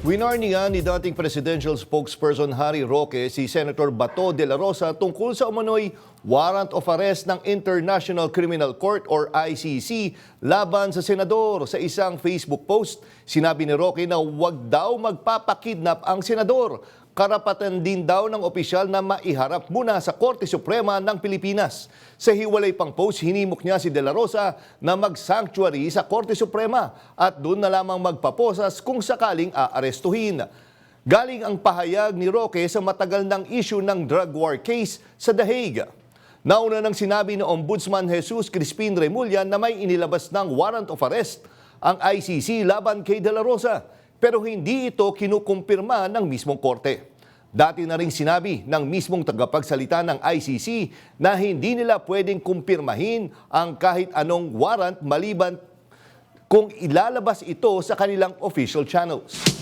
Winarningan ni dating presidential spokesperson Harry Roque si Senator Bato de la Rosa tungkol sa umano'y warrant of arrest ng International Criminal Court or ICC laban sa senador. Sa isang Facebook post, sinabi ni Roque na huwag daw magpapakidnap ang senador. Karapatan din daw ng opisyal na maiharap muna sa Korte Suprema ng Pilipinas. Sa hiwalay pang post, hinimok niya si De La Rosa na mag-sanctuary sa Korte Suprema at doon na lamang magpaposas kung sakaling aarestuhin. Galing ang pahayag ni Roque sa matagal ng issue ng drug war case sa The Hague. Nauna nang sinabi ni Ombudsman Jesus Crispin Remulla na may inilabas ng warrant of arrest ang ICC laban kay De La Rosa pero hindi ito kinukumpirma ng mismong korte. Dati na rin sinabi ng mismong tagapagsalita ng ICC na hindi nila pwedeng kumpirmahin ang kahit anong warrant maliban kung ilalabas ito sa kanilang official channels.